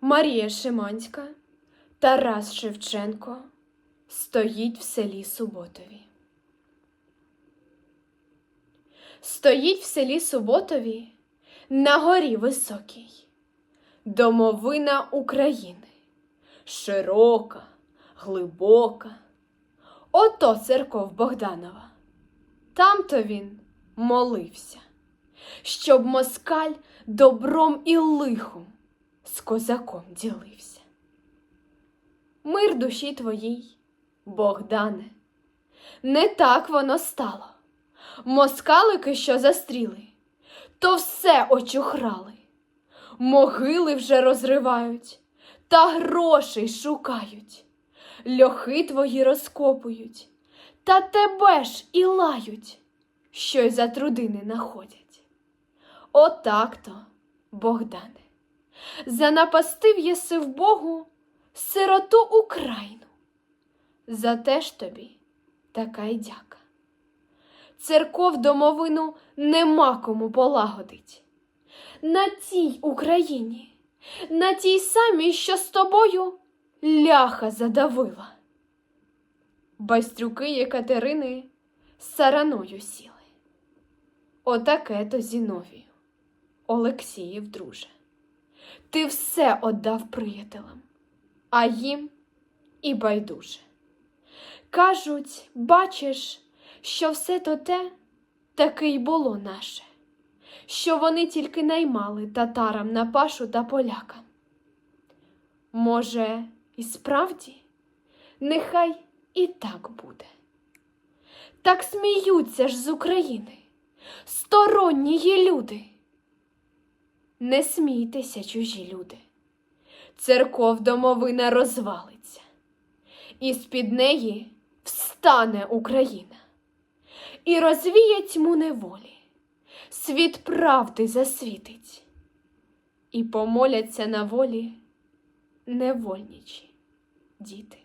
Марія Шиманська, Тарас Шевченко стоїть в селі Суботові. Стоїть в селі Суботові на горі високій, домовина України, широка, глибока. Ото церков Богданова. Там-то він молився, щоб москаль добром і лихом з козаком ділився. Мир душі твоїй, Богдане, не так воно стало. Москалики, що застріли, то все очухрали, могили вже розривають та грошей шукають, льохи твої розкопують, та тебе ж і лають, що й за трудини находять. Отак-то, Богдане, занапастив єси в Богу сироту Україну. За те ж тобі така й дяка. Церков домовину нема кому полагодить. На тій Україні, на тій самій, що з тобою ляха задавила. Байстрюки Єкатерини сараною сіли. Отаке то Зіновію, Олексіїв, друже. Ти все отдав приятелям, а їм і байдуже. Кажуть, бачиш, що все то те таки й було наше, що вони тільки наймали татарам на пашу та полякам. Може, і справді, нехай і так буде. Так сміються ж з України, стороннії люди. Не смійтеся, чужі люди, церков домовина розвалиться, і з-під неї встане Україна. І розвіє тьму неволі, світ правди засвітить, і помоляться на волі невольничі діти.